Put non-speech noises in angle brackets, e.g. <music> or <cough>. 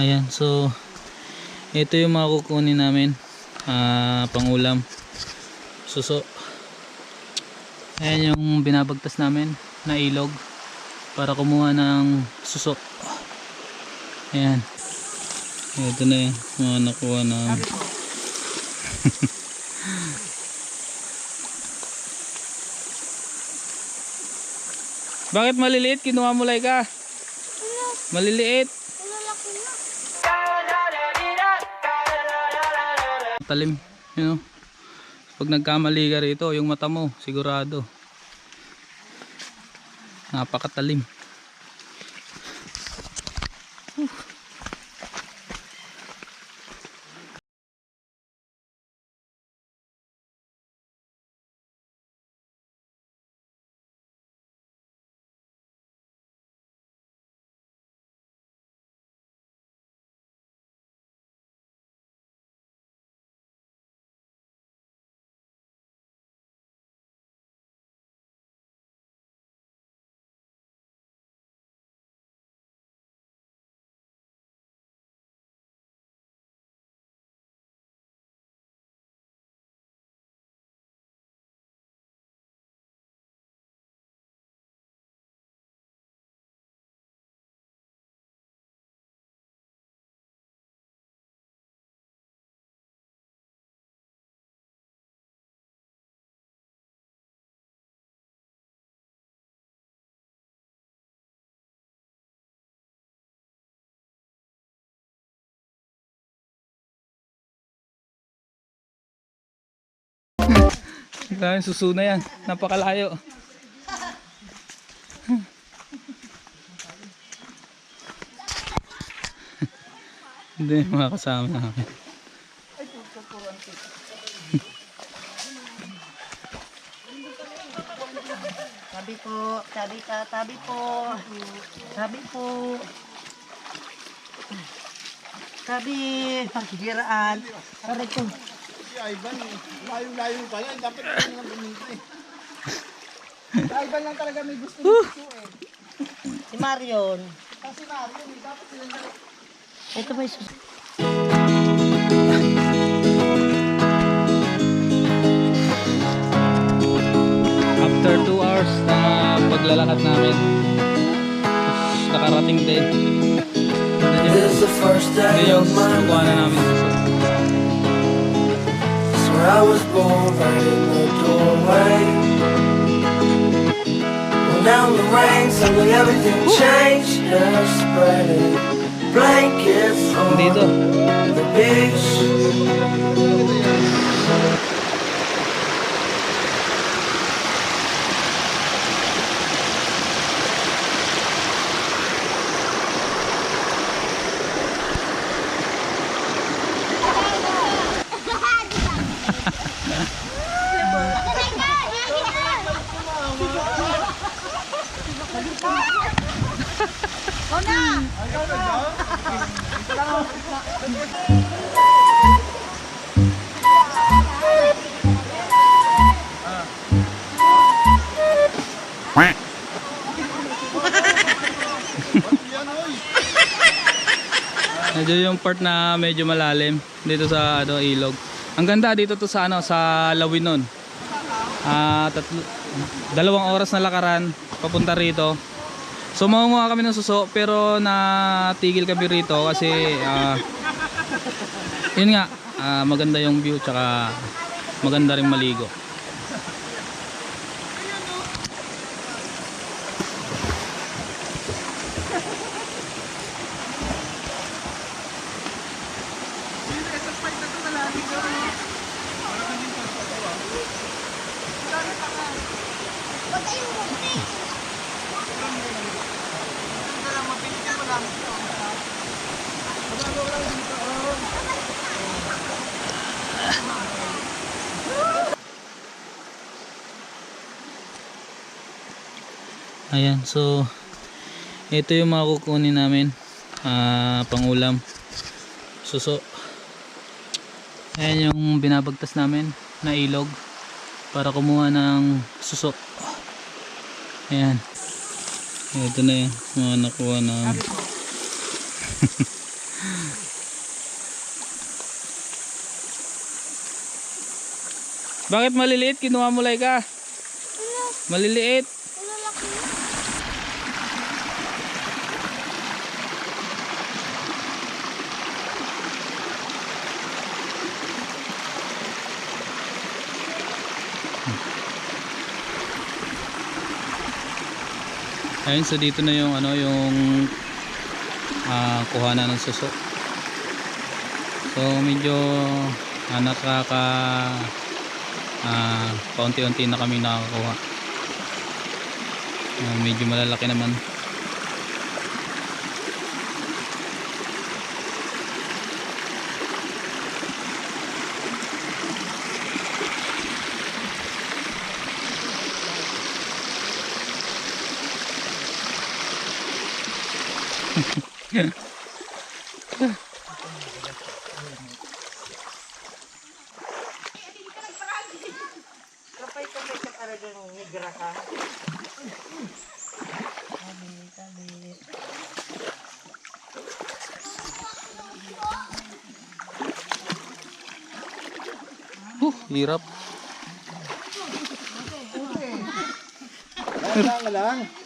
Ayan, so ito yung mga kukunin namin ah pangulam. Suso. Ayan yung binabagtas namin na ilog para kumuha ng suso. Ayan. Ito na yung mga nakuha namin. <laughs> Bakit maliliit? Kinuha mo ka. Maliliit. Talim. You know? Pag nagkamali ka rito, yung mata mo, sigurado. Napakatalim. <laughs> Dahil susuna yan. Napakalayo. <laughs> Hindi, mga kasama namin. Tabi po, tabi ka, tabi po. Tabi po. Tabi, pagkiraan. Aray ko. Si Ivan, layo-layo pa yan. Dapat yan nga buminta eh. Si Ivan lang talaga may gusto nito eh. Si Marion. Kasi Mario, eh, dapat sila na Ito ba yung sus... After 2 hours na paglalakad namin, nakarating din. This is the first day Ngayon, of my nakuha I was born, right in the doorway. Well, now the rain, suddenly everything changed. Hair spreading, blankets on the beach. <laughs> Medyo yung part na medyo malalim dito sa ano ilog. Ang ganda dito to sa ano sa Lawinon. Ah, tatlo, dalawang oras na lakaran papunta rito. So maunguha kami ng suso pero natigil kami rito kasi ah, yun nga ah, maganda yung view tsaka maganda ring maligo. Ayan, so ito yung mga kukunin namin ah pangulam. Suso. Ayan yung binabagtas namin na ilog para kumuha ng suso. Ayan. Ito na yung mga nakuha namin. <laughs> Bakit maliliit? Kinuha mo ka. Maliliit. Ayun, so dito na yung ano, yung ah kuhanan ng suso. So medyo ah, nakaka ah paunti-unti na kami nakakakuha. Ah, medyo malalaki naman. Kapay-kapay ka talagang nigra ka. Tabi, tabi. Uh, hirap. Lang lang.